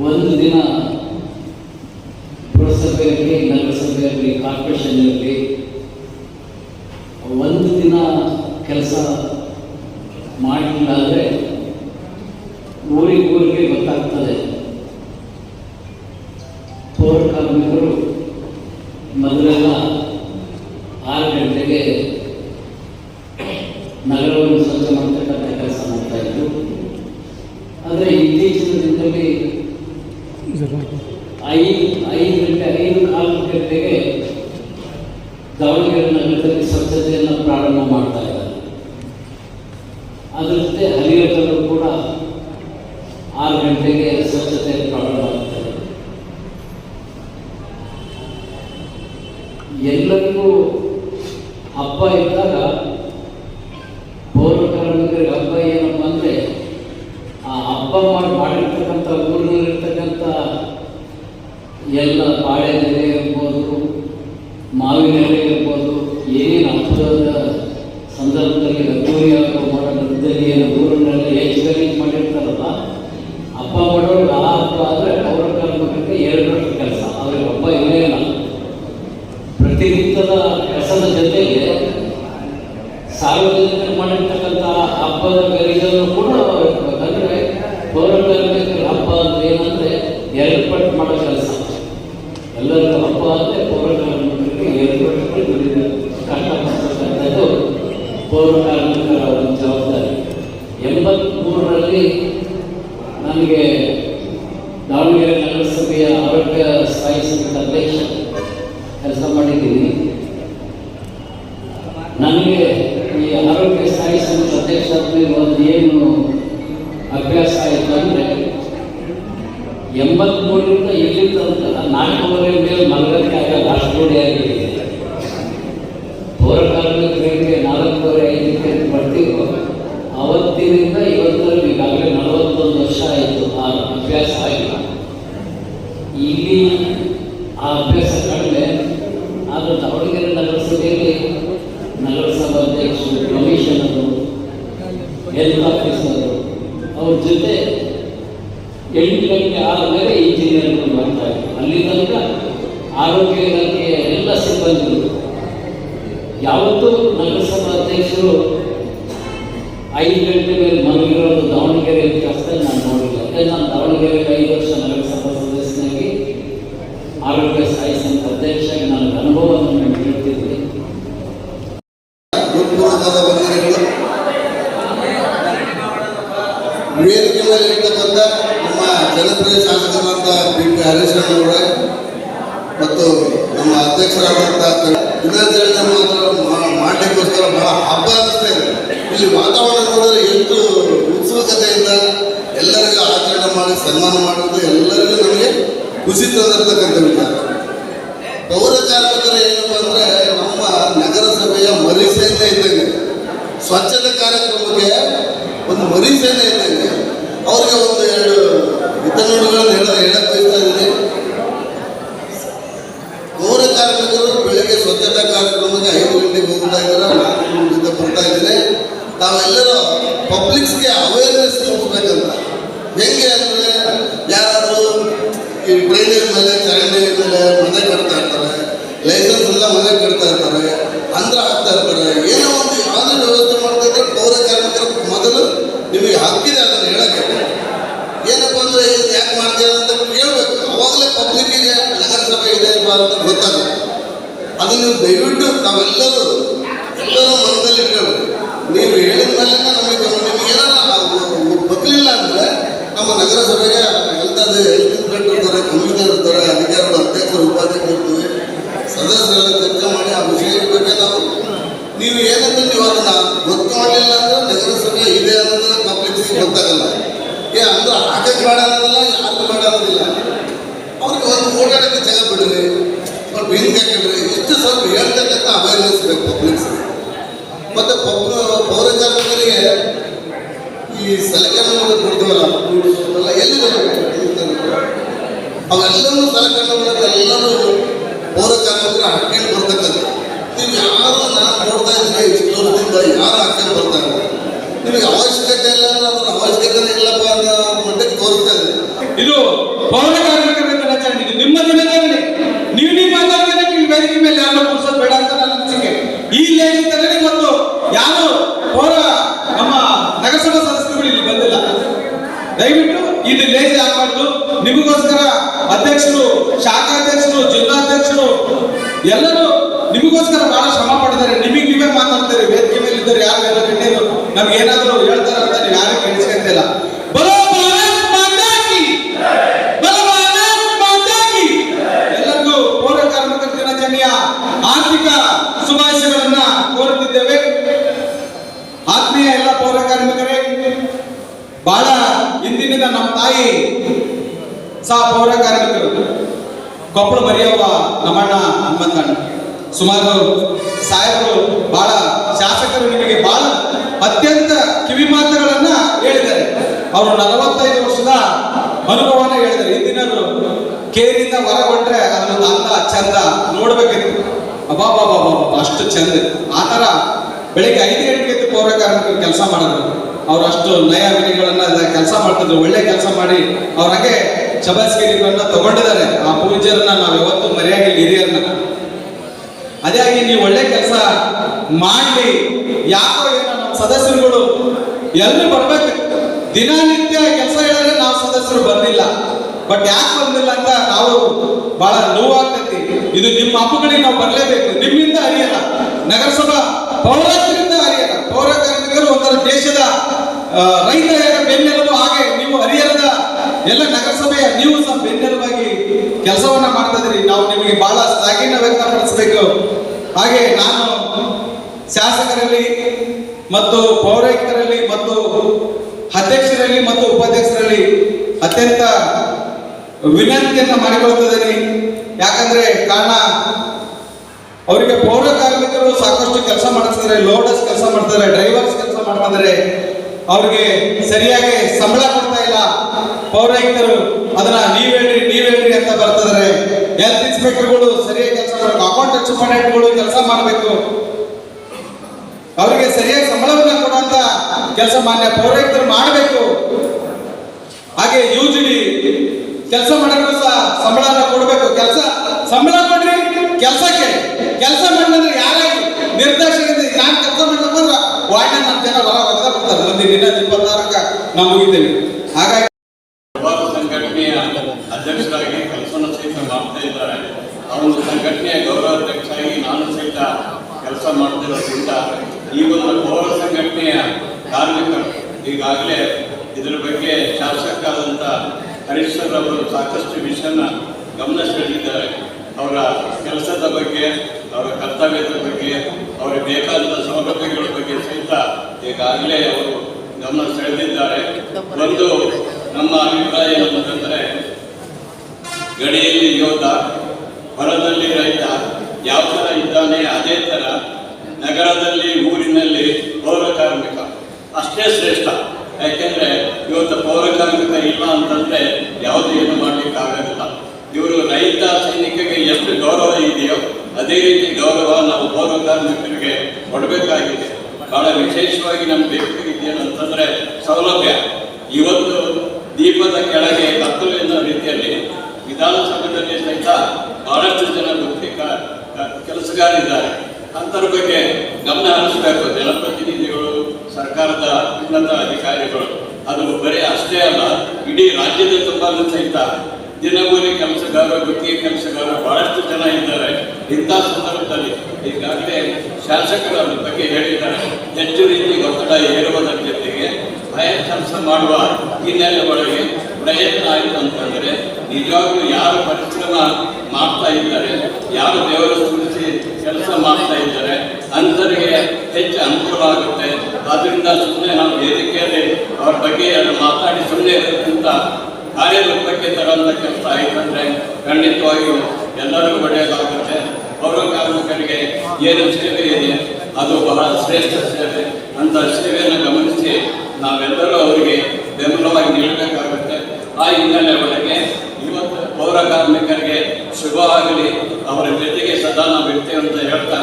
ಒಂದು ದಿನ ಪುರಸಭೆ ಇರಲಿ ನಗರಸಭೆ ಇರಲಿ ಕಾರ್ಪೊರೇಷನ್ ಇರಲಿ ಒಂದು ದಿನ ಕೆಲಸ ಮಾಡಲಿಲ್ಲ ಅಂದರೆ ಊರಿಗೆ ಊರಿಗೆ ಗೊತ್ತಾಗ್ತದೆ. ಪೌರ ಕಾರ್ಮಿಕರು ಮೊದಲೆಲ್ಲ ಆರು ಗಂಟೆಗೆ ನಗರವನ್ನು ಸ್ವಚ್ಛ ಮಾಡ್ತಕ್ಕಂಥ ಕೆಲಸ ಮಾಡ್ತಾ ಇದ್ರು ಆದರೆ ಇತ್ತೀಚಿನ ದಿನದಲ್ಲಿ ಐದು ಗಂಟೆ ನಾಲ್ಕು ಗಂಟೆಗೆ ದಾವಣಗೆರೆ ಪ್ರಾರಂಭ ಮಾಡ್ತಾ ಇದ್ದಾರೆ. ಕೂಡ ಗಂಟೆಗೆ ಪ್ರಾರಂಭ ಎಲ್ಲರಿಗೂ ಹಬ್ಬ ಇದ್ದಾಗ ಪೌರ ಕಾರ್ಮಿಕರಿಗೆ ಹಬ್ಬ ಏನಪ್ಪ ಅಂದರೆ ಆ ಹಬ್ಬ ಮಾಡಿ ಮಾಡಿರ್ತಕ್ಕಂಥ ಊರಿನಲ್ಲಿರ್ತಕ್ಕಂಥ ಎಲ್ಲ ಬಾಳೆದೆಲೆ ಇರ್ಬೋದು ಮಾವಿನ ಎಲೆ ಇರ್ಬೋದು ಏನೇನು ಹಬ್ಬದ ಸಂದರ್ಭದಲ್ಲಿ ಅದ್ದೂರಿ ಆಗೋ ಮಾಡೋ ನೃತ್ಯದಲ್ಲಿ ಏನು ಊರನ್ನೆಲ್ಲ ಹೆಚ್ಚು ಗಲೀಜು ಮಾಡಿರ್ತಾರಲ್ಲ ಹಬ್ಬ ಮಾಡೋರು ಆ ಹಬ್ಬ ಆದರೆ ಪೌರ ಕಾರ್ಮಿಕರಿಗೆ ಎರಡು ವರ್ಷ ಕೆಲಸ ಅವ್ರಿಗೆ ಹಬ್ಬ ಇಲ್ಲೇ ಇಲ್ಲ ಪ್ರತಿನಿತ್ಯದ ಕೆಲಸದ ಜೊತೆಗೆ ಸಾರ್ವಜನಿಕರು ಮಾಡಿರ್ತಕ್ಕಂಥ ಹಬ್ಬದ ಗರಿಗಳನ್ನು ಕೂಡ ಅಂದರೆ ಪೌರ ಕಾರ್ಮಿಕರ ಹಬ್ಬ ಅಂದ್ರೆ ಏನಂದ್ರೆ ಎರಡು ಪಟ್ಟು ಮಾಡೋ ಕೆಲಸ. ಎಲ್ಲರಿಗೂ ಹಬ್ಬ ಅಂದರೆ ಪೌರ ಕಾರ್ಮಿಕರಿಗೆ ಎರಡು ಪಟ್ಟು ಅಂತ ಕಷ್ಟಪಡ್ತಕ್ಕಂಥದ್ದು ಪೌರ ಕಾರ್ಮಿಕರ ಒಂದು ಜವಾಬ್ದಾರಿ. ಎಂಬತ್ಮೂರರಲ್ಲಿ ನನಗೆ ದಾವಣಗೆರೆ ನಗರಸಭೆಯ ಆರೋಗ್ಯ ಸ್ಥಾಯಿ ಸಮಿತಿ ಅಧ್ಯಕ್ಷ ಕೆಲಸ ಮಾಡಿದ್ದೀನಿ. ನನಗೆ ಈ ಆರೋಗ್ಯ ಸ್ಥಾಯಿ ಸಮಿತಿ ಅಧ್ಯಕ್ಷ ಏನು ಅಭ್ಯಾಸ ಆಯಿತು ಅಂದರೆ ಎಂಬತ್ಮೂರರಿಂದ ಇಲ್ಲಿ ತನಕ. ನಾಲ್ಕೂವರೆ ಮೇಲೆ ಮಲಗಕ್ಕೆ ಆಗಲ್ಲ ಅಷ್ಟು ರೂಢಿ ಆಗಿದೆ ಪೌರ ಕಾರ್ಮಿಕರಿಗೆ ನಾಲ್ಕೂವರೆ ಐದಕ್ಕೆ ಬರ್ತೀವೋ ಅವತ್ತಿನಿಂದ ಇವತ್ತರಲ್ಲಿ ಈಗಾಗಲೇ ನಲವತ್ತೊಂದು ವರ್ಷ ಆಯಿತು. ಆ ಅಭ್ಯಾಸ ಆಗಿಲ್ಲ. ಇಲ್ಲಿ ಆ ಅಭ್ಯಾಸ ಕಡಿಮೆ, ಆದರೆ ದಾವಣಗೆರೆ ನಗರಸಭೆಯಲ್ಲಿ ನಗರಸಭಾ ಅಧ್ಯಕ್ಷರು, ಕಮಿಷನರು, ಹೆಲ್ತ್ ಆಫೀಸರು, ಅವ್ರ ಜೊತೆ ಎಂಟು ಗಂಟೆ ಆದಮೇಲೆ ಇಂಜಿನಿಯರ್ಗಳು ಬರ್ತಾ ಇದ್ರು. ಅಲ್ಲಿ ತನಕ ಆರೋಗ್ಯ ಇಲಾಖೆಯ ಎಲ್ಲ ಸಿಬ್ಬಂದಿಗಳು. ಯಾವತ್ತೂ ನಗರಸಭಾ ಅಧ್ಯಕ್ಷರು ಐದು ಗಂಟೆ ಮೇಲೆ ಮಲಗಿರೋದು ದಾವಣಗೆರೆ ಕಷ್ಟ, ನಾನು ನೋಡಿಲ್ಲ. ಯಾಕಂದ್ರೆ ನಾನು ದಾವಣಗೆರೆಗೆ ಐದು ವರ್ಷ ನಗರಸಭಾ ಸದಸ್ಯನಾಗಿ ಆರೋಗ್ಯ ಸ್ಥಾಯಿ ಸಮಿತಿ ಅಧ್ಯಕ್ಷರಾಗಿ ನನಗೆ ಅನುಭವವನ್ನು ನಾನು ಹೇಳ್ತಿದ್ದೆ ಹೃತ್ಪೂರ್ವಕವಾದ ವಂದನೆಗಳು ವೇದಿಕೆ ಮೇಲೆ ಇರ್ತಕ್ಕಂಥ ನಮ್ಮ ಜನಪ್ರಿಯ ಶಾಸಕರಾದಂಥ ಬಿ ಪಿ ಹರೀಶ್ ಅವರೇ ಮತ್ತು ನಮ್ಮ ಅಧ್ಯಕ್ಷರಾದಂಥ ದಿನಾಚರಣೆ ಮಾಡ್ಲಿಕ್ಕೋಸ್ಕರ ಬಹಳ ಹಬ್ಬ ಅನಿಸ್ತಾ ಇದೆ. ಇಲ್ಲಿ ವಾತಾವರಣ ನೋಡಿದ್ರೆ ಎಷ್ಟು ಉತ್ಸುಕತೆಯಿಂದ ಎಲ್ಲರಿಗೂ ಆಚರಣೆ ಮಾಡಿ, ಸನ್ಮಾನ ಮಾಡೋದು ಎಲ್ಲರಿಗೂ ನಮಗೆ ಖುಷಿ ತಂದಿರತಕ್ಕಂಥ ವಿಚಾರ. ಪೌರ ಕಾರ್ಮಿಕರು ಏನಪ್ಪ ಅಂದ್ರೆ ನಮ್ಮ ನಗರಸಭೆಯ ಮರಿಸೇನೆ ಇದ್ದಂಗೆ. ಸ್ವಚ್ಛತೆ ಕಾರ್ಯಕ್ರಮಕ್ಕೆ ಒಂದು ಮರಿಸೇನೆ ಇದ್ದಂಗೆ. ಅವ್ರಿಗೆ ಒಂದು ಎರಡು ಹಿತನುಡಿಗಳನ್ನು ಹೇಳ ಹೇಳಕ್ ಬಯಸ್ತಾ ಇದ್ದೀನಿ ಪೌರ ಕಾರ್ಮಿಕರು ಬೆಳಗ್ಗೆ ಸ್ವಚ್ಛತಾ ಕಾರ್ಯಕ್ರಮಕ್ಕೆ ಐದು ಗಂಟೆಗೆ ಹೋಗ್ತಾ ಇದ್ದಾರೆ. ನಾನು ಮುಂದೆ ಬರ್ತಾ ಇದ್ದೀನಿ ತಾವೆಲ್ಲರೂ ಪಬ್ಲಿಕ್ಸ್ಗೆ ಅವೇರ್ನೆಸ್ ಕೊಡ್ಬೇಕಂತ. ಹೆಂಗೆ ಅಂದ್ರೆ ಯಾರಾದರೂ ಈ ಡ್ರೈನೇಜ್ ಮೇಲೆ ಚರಂಡಿ ಮೇಲೆ ಮನೆ ಕಟ್ತಾ ಇರ್ತಾರೆ ಲೈಸೆನ್ಸ್ ಎಲ್ಲ ಮನೆ ಕಟ್ತಾ ಇರ್ತಾರೆ, ಅಂದ್ರ ಹಾಕ್ತಾ ಇರ್ತಾರೆ. ಏನೋ ಒಂದು ಯಾವುದೇ ವ್ಯವಸ್ಥೆ ಮಾಡ್ತಾ ಇದ್ರೆ ಪೌರ ಕಾರ್ಮಿಕರ ಮೊದಲು ನಿಮಗೆ ಹಕ್ಕಿದೆ ಅದನ್ನು ಹೇಳಕ್ಕೆ. ಏನಪ್ಪ ಅಂದರೆ ಯಾಕೆ ಮಾಡ್ತೀರ ಅಂತ ಕೇಳಬೇಕು. ಅವಾಗಲೇ ಪಬ್ಲಿಕ್ಕಿಗೆ ನಗರಸಭೆ ಇದೆ ಅಂತ ಗೊತ್ತಾಗುತ್ತೆ ಅದು ನೀವು ದಯವಿಟ್ಟು ತಾವೆಲ್ಲರೂ ಎಲ್ಲರೂ ಮನದಲ್ಲಿ ಇಟ್ಕೊಳ್ಬೇಕು ನೀವು ಹೇಳಿದ ಮೇಲೆ ನಮಗೆ ನಿಮಗೆ ಏನಾರ ಗೊತ್ತಿಲ್ಲ ಅಂದ್ರೆ ನಮ್ಮ ನಗರಸಭೆಗೆ ಎಂಥದ್ದು ಹೆಲ್ತ್ ಇನ್ಸ್ಪೆಕ್ಟರ್ ಕಮಿಷನರ್ ಇರ್ತಾರೆ, ಅಧಿಕಾರಿಗಳು, ಅಧ್ಯಕ್ಷರು, ಉಪಾಧ್ಯಕ್ಷರು ಇರ್ತೀವಿ. ಸದಸ್ಯರೆಲ್ಲ ಚರ್ಚೆ ಮಾಡಿ ಆ ವಿಷಯ ಬಗ್ಗೆ ನಾವು ನೀವು ಏನಂತ ನೀವು ಅದನ್ನ ಗೊತ್ತು ಮಾಡಲಿಲ್ಲ ಅಂದ್ರೆ ನಗರಸಭೆ ಇದೆ ಅನ್ನೋದು ಪಬ್ಲಿಕ್ಸಿಗೆ ಗೊತ್ತಾಗಲ್ಲ. ಏ, ಅಂದ್ರೆ ಹಾಕಕ್ಕೆ ಬೇಡ ಅನ್ನೋದಿಲ್ಲ ಯಾರಿಗೂ ಬೇಡ ಅನ್ನೋದಿಲ್ಲ. ಅವ್ರಿಗೆ ಒಂದು ಓಡಾಡಕ್ಕೆ ಜಾಗ ಬಿಡ್ರಿ. ಸ್ವಲ್ಪ ಹಾಕಿಡ್ರಿ ಇಷ್ಟು ಸ್ವಲ್ಪ ಹೇಳ್ತಕ್ಕಂಥ ಅವೇರ್ನೆಸ್ ಬೇಕು ಪಬ್ಲಿಕ್ಸ್ ಮತ್ತೆ ಪೌರ ಪೌರ ಕಾರ್ಮಿಕರಿಗೆ ಈ ಸಲಕರಣೆಗಳು ಕೊಡ್ತೀವಲ್ಲ ಎಲ್ಲ ಎಲ್ಲಿದೆ ಅವೆಲ್ಲವೂ ಸಲಕರಣೆಗಳು ಎಲ್ಲರೂ ಪೌರ ಕಾರ್ಮಿಕರು ಹಾಕೊಂಡು ಬರ್ತಕ್ಕಂಥ ನೀವು ಯಾರು ನಾನು ನೋಡ್ತಾ ಇದ್ದೀನಿ, ಇಷ್ಟು ವರ್ಷದಿಂದ ಯಾರು ಹಾಕೊಂಡು ಬರ್ತಾ ಇಲ್ಲ. ನಿಮಗೆ ಅವಶ್ಯಕತೆ ಇಲ್ಲ ಅಂದ್ರೆ ಅವಶ್ಯಕತೆ ಇಲ್ಲಪ್ಪ ಅನ್ನೋ ಮಟ್ಟಕ್ಕೆ ತೋರಿಸ್ತಾ ಇದೆ ಇದು ಕಾರ್ಮಿಕರ ದಿನಾಚರಣೆ ಇದು ನಿಮ್ಮ ದಿನಾಚರಣೆ ನೀವು ನೀವು ಮಾತಾಡ್ತಾರೆ ನೀವು ವೇದಿಕೆ ಮೇಲೆ ಯಾರನ್ನ ಕೂರ್ಸೋದು ಬೇಡ ಅಂತ ನನ್ನ ಅನಿಸಿಕೆ ಈ ಲೇಖಿತರಲ್ಲಿ ಮತ್ತು ಯಾರು ಪೌರ ನಮ್ಮ ನಗರಸಭಾ ಸದಸ್ಯರುಗಳು ಇಲ್ಲಿ ಬಂದಿಲ್ಲ ದಯವಿಟ್ಟು ಇದು ಲೇಜಿ ಆಗಬಾರ್ದು. ನಿಮಗೋಸ್ಕರ ಅಧ್ಯಕ್ಷರು, ಶಾಖಾಧ್ಯಕ್ಷರು, ಜಿಲ್ಲಾಧ್ಯಕ್ಷರು, ಎಲ್ಲರೂ ನಿಮಗೋಸ್ಕರ ಬಹಳ ಶ್ರಮ ಪಡ್ತಾರೆ. ನಿಮಗೆ ನೀವೇ ಮಾತಾಡ್ತಾರೆ, ವೇದಿಕೆ ಮೇಲೆ ಇದ್ದಾರೆ ಯಾರು ನಮ್ಗೆ ಏನಾದ್ರು ಹೇಳ್ತಾರೆ ಅಂತ ನೀವು ಯಾರು ಕೇಳಿಸ್ಕೊಂತಿಲ್ಲ. ತಾಯಿ, ಸಹ ಪೌರ ಕಾರ್ಮಿಕರು, ಕೊಪ್ಪಳ ಮರಿಯವ್ವ, ನಮ್ಮಣ್ಣ, ಹನುಮಂತಣ್ಣ. ಸುಮಾರು ಸಾಹೇಬರು, ಬಹಳ ಶಾಸಕರು ನಿಮಗೆ ಬಹಳ ಅತ್ಯಂತ ಕಿವಿ ಮಾತುಗಳನ್ನ ಹೇಳಿದ್ದಾರೆ. ಅವರು ನಲವತ್ತೈದು ವರ್ಷದ ಅನುಭವನ ಹೇಳಿದ್ದಾರೆ. ಹಿಂದಿನವರು ಕೇರಿಂದ ಹೊರಗೊಂಡ್ರೆ ಅದೊಂದು ಅಂದ ಚಂದ ನೋಡ್ಬೇಕಿತ್ತು. ಅಬಾಬಾಬಾಬಾ ಅಷ್ಟು ಚಂದ. ಆ ಥರ ಬೆಳಿಗ್ಗೆ ಐದು ಗಂಟೆಗೆ ಪೌರ ಕಾರ್ಮಿಕರು ಕೆಲಸ ಮಾಡಿದ್ರು. ಅವ್ರು ಅಷ್ಟು ನಯ ವಿನಿಗಳನ್ನ ಕೆಲಸ ಮಾಡ್ತಿದ್ರು. ಒಳ್ಳೆ ಕೆಲಸ ಮಾಡಿ ಅವ್ರ ಹಾಗೆ ಶಬಾಸ್ಗಿರಿಗಳನ್ನ ತಗೊಂಡಿದ್ದಾರೆ. ಆ ಪೂಜ್ಯರನ್ನ ನಾವು ಯಾವತ್ತು ಮರೆಯಾಗಿ ಹಿರಿಯರನ್ನ. ಅದೇ ನೀವು ಒಳ್ಳೆ ಕೆಲಸ ಮಾಡಿ ಯಾಕೋ ನಮ್ಮ ಸದಸ್ಯರುಗಳು ಎಲ್ಲರೂ ಬರ್ಬೇಕು. ದಿನನಿತ್ಯ ಕೆಲಸ ಹೇಳಿದ್ರೆ ನಾವು ಸದಸ್ಯರು ಬಂದಿಲ್ಲ. ಬಟ್ ಯಾಕೆ ಬಂದಿಲ್ಲ ಅಂತ ನಾವು ಬಹಳ ನೋವಾಗ್ತೈತಿ. ಇದು ನಿಮ್ಮ ಹಬ್ಬಗಳಿಗೆ ನಾವು ಬರಲೇಬೇಕು. ನಿಮ್ಮಿಂದ ಅರಿಯಲ್ಲ ನಗರಸಭಾ ಪೌರತ್ವದಿಂದ ಅರಿಯಲ್ಲ ಪೌರ ಕಾರ್ಮಿಕರು ಒಂಥರ ದೇಶದ ರೈತರ ಬೆನ್ನೆಲುಬು ಹಾಗೆ ನೀವು ಹರಿಹರದ ಎಲ್ಲ ನಗರಸಭೆಯ ನೀವು ಸಹ ಬೆನ್ನೆಲುಬಾಗಿ ಕೆಲಸವನ್ನ ಮಾಡ್ತಾ ನಾವು ನಿಮಗೆ ಬಹಳ ಶ್ಲಾಘಿನ ವ್ಯಕ್ತಪಡಿಸಬೇಕು. ಹಾಗೆ ನಾನು ಶಾಸಕರಲ್ಲಿ ಮತ್ತು ಪೌರಾಯುಕ್ತರಲ್ಲಿ ಮತ್ತು ಅಧ್ಯಕ್ಷರಲ್ಲಿ ಮತ್ತು ಉಪಾಧ್ಯಕ್ಷರಲ್ಲಿ ಅತ್ಯಂತ ವಿನಂತಿಯನ್ನು ಮಾಡಿಕೊಳ್ತಿದ್ದೀನಿ ಯಾಕಂದ್ರೆ ಕಾರಣ, ಅವರಿಗೆ ಪೌರ ಕಾರ್ಮಿಕರು ಸಾಕಷ್ಟು ಕೆಲಸ ಮಾಡಿಸ್ತಾರೆ ಲೋಡರ್ಸ್ ಕೆಲಸ ಮಾಡ್ತಾರೆ ಡ್ರೈವರ್ಸ್ ಕೆಲಸ ಮಾಡ್ತಿದ್ದಾರೆ. ಅವ್ರಿಗೆ ಸರಿಯಾಗಿ ಸಂಬಳ ಕೊಡ್ತಾ ಇಲ್ಲ. ಪೌರಾಯುಕ್ತರು ಅದನ್ನ ನೀವ್ ಹೇಳ್ರಿ ಅಂತ ಬರ್ತಿದ್ದಾರೆ ಹೆಲ್ತ್ ಇನ್ಸ್ಪೆಕ್ಟರ್ಗಳು ಸರಿಯಾಗಿ ಕೆಲಸ ಮಾಡಬೇಕು. ಅಕೌಂಟ್ ಸೂಪರ್ಡೆಂಟ್ಗಳು ಕೆಲಸ ಮಾಡಬೇಕು. ಅವರಿಗೆ ಸರಿಯಾಗಿ ಸಂಬಳವನ್ನ ಕೊಡುವಂತ ಕೆಲಸ ಮಾನ್ಯ ಪೌರಾಯುಕ್ತರು ಮಾಡಬೇಕು. ಹಾಗೆ ಯು ಜಿ ಕೆಲಸ ಮಾಡೋಕ್ಕೂ ಸಹ ಸಂಬಳನ ಕೊಡಬೇಕು. ಕೆಲಸ, ಸಂಬಳ ಕೊಡ್ರಿ, ಕೆಲಸಕ್ಕೆ. ಕೆಲಸ ಮಾಡಿದ್ರೆ ಯಾರಾಗಿ ನಿರ್ದೇಶಕರಿಂದ ನಾನು ನಮ್ಮ ಜನ ಹೊರ ಒಗದ ಬರ್ತಾರೆ. ಒಂದು ದಿನ ಇಪ್ಪತ್ತಾರಕ್ಕ ಹಾಗಾಗಿ ಹಲವಾರು ಸಂಘಟನೆಯ ಅಧ್ಯಕ್ಷರಾಗಿ ಕೆಲಸವನ್ನು ಸಹಿತ ಮಾಡ್ತಾ ಇದ್ದಾರೆ. ಅವರು ಸಂಘಟನೆಯ ಗೌರವಾಧ್ಯಕ್ಷರಾಗಿ ನಾನು ಸಹಿತ ಕೆಲಸ ಮಾಡ್ತಿರೋದ್ರಿಂದ ಈ ಒಂದು ಪೌರ ಸಂಘಟನೆಯ ಕಾರ್ಮಿಕರು ಈಗಾಗಲೇ ಇದರ ಬಗ್ಗೆ ಶಾಸಕರಾದಂಥ ಹರೀಶ್ ಸರ್ ಅವರು ಸಾಕಷ್ಟು ವಿಷಯನ ಗಮನ ಸೆಳೆದಿದ್ದಾರೆ ಅವರ ಕೆಲಸದ ಬಗ್ಗೆ, ಅವರ ಕರ್ತವ್ಯದ ಬಗ್ಗೆ ಅವರಿಗೆ ಬೇಕಾದ ಸೌಲಭ್ಯಗಳ ಬಗ್ಗೆ ಸಹಿತ ಈಗಾಗಲೇ ಅವರು ಗಮನ ಸೆಳೆದಿದ್ದಾರೆ. ಒಂದು, ನಮ್ಮ ಅಭಿಪ್ರಾಯ ಏನಂತಂದ್ರೆ, ಗಡಿಯಲ್ಲಿ ಯೋಧ ಹೊರದಲ್ಲಿ ರೈತ, ಯಾವ ಥರ ಇದ್ದಾನೆ ಅದೇ ಥರ ನಗರದಲ್ಲಿ, ಊರಿನಲ್ಲಿ ಪೌರ ಕಾರ್ಮಿಕ. ಅಷ್ಟೇ ಶ್ರೇಷ್ಠ. ಯಾಕೆಂದ್ರೆ ಇವತ್ತು ಪೌರ ಕಾರ್ಮಿಕ ಇಲ್ಲ ಅಂತಂದ್ರೆ ಯಾವುದೇ ಏನು ಮಾಡ್ಲಿಕ್ಕೆ ಆಗೋದಿಲ್ಲ ಇವರು ರೈತ ಸೈನಿಕಗೆ ಎಷ್ಟು ಗೌರವ ಇದೆಯೋ ಅದೇ ರೀತಿ ಗೌರವ ನಾವು ಪೌರ ಕಾರ್ಮಿಕರಿಗೆ ಕೊಡಬೇಕಾಗಿದೆ. ಬಹಳ ವಿಶೇಷವಾಗಿ ನಮ್ಗೆ ಬೇಕಾಗಿದ್ದೇನು ಅಂತಂದ್ರೆ ಸೌಲಭ್ಯ. ಇವತ್ತು ದೀಪದ ಕೆಳಗೆ ಕತ್ತಲು ಎನ್ನುವ ರೀತಿಯಲ್ಲಿ ವಿಧಾನಸಭೆಯಲ್ಲಿ ಸಹಿತ ಬಹಳಷ್ಟು ಜನ ವೃತ್ತಿ ಕೆಲಸಗಾರಿದ್ದಾರೆ ಅಂತರ ಬಗ್ಗೆ ಗಮನ ಹರಿಸಬೇಕು. ಜನಪ್ರತಿನಿಧಿಗಳು, ಸರ್ಕಾರದ ಉನ್ನತ ಅಧಿಕಾರಿಗಳು. ಅದು ಬರೀ ಅಷ್ಟೇ ಅಲ್ಲ, ಇಡೀ ರಾಜ್ಯದ ತುಂಬಾ ಸಹಿತ ದಿನಗೂಲಿ ಕೆಲಸಗಾರ ಗುತ್ತಿಗೆ ಕೆಲಸಗಾರ ಬಹಳಷ್ಟು ಜನ ಇದ್ದಾರೆ. ಇಂಥ ಸಂದರ್ಭದಲ್ಲಿ ಈಗಾಗಲೇ ಶಾಸಕರು ಬಗ್ಗೆ ಹೇಳಿದ್ದಾರೆ. ಹೆಚ್ಚು ರೀತಿ ಒತ್ತಡ ಏರುವುದರ ಜೊತೆಗೆ ಭಯ ಕೆಲಸ ಮಾಡುವ ಹಿನ್ನೆಲೆ ಒಳಗೆ ಪ್ರಯತ್ನ ಆಯಿತು ಅಂತಂದರೆ ನಿಜವಾಗ್ಲೂ ಯಾರು ಪರಿಶ್ರಮ ಮಾಡ್ತಾ ಇದ್ದಾರೆ, ಯಾರು ದೇವರ ಸ್ಮರಿಸಿ ಕೆಲಸ ಮಾಡ್ತಾ ಇದ್ದಾರೆ ಅಂಥವರಿಗೆ ಹೆಚ್ಚು ಅನುಕೂಲ ಆಗುತ್ತೆ ಆದ್ದರಿಂದ ಸುಮ್ಮನೆ ನಾವು ವೇದಿಕೆಯಲ್ಲಿ ಅವ್ರ ಬಗ್ಗೆ ಅದನ್ನು ಮಾತಾಡಿ ಸುಮ್ಮನೆ ಇರೋದ್ಕಿಂತ ಕಾರ್ಯರೂಪಕ್ಕೆ ತರುವಂಥ ಕೆಲಸ ಆಯ್ತಂದ್ರೆ ಖಂಡಿತವಾಗಿಯೂ ಎಲ್ಲರಿಗೂ ಒಳ್ಳೆಯದಾಗುತ್ತೆ ಪೌರ ಕಾರ್ಮಿಕರಿಗೆ ಏನು ಸೇವೆ ಇದೆ. ಅದು ಬಹಳ ಶ್ರೇಷ್ಠ ಸೇವೆ ಅಂತ ಸೇವೆಯನ್ನು ಗಮನಿಸಿ ನಾವೆಲ್ಲರೂ ಅವರಿಗೆ ಬೆಂಬಲವಾಗಿ ನೀಡಬೇಕಾಗುತ್ತೆ ಆ ಹಿನ್ನೆಲೆ ಒಳಗೆ ಇವತ್ತು ಪೌರ ಕಾರ್ಮಿಕರಿಗೆ ಶುಭವಾಗಲಿ. ಅವರ ಜೊತೆಗೆ ಸದಾ ನಾವು ಇರ್ತೇವೆ ಅಂತ ಹೇಳ್ತಾ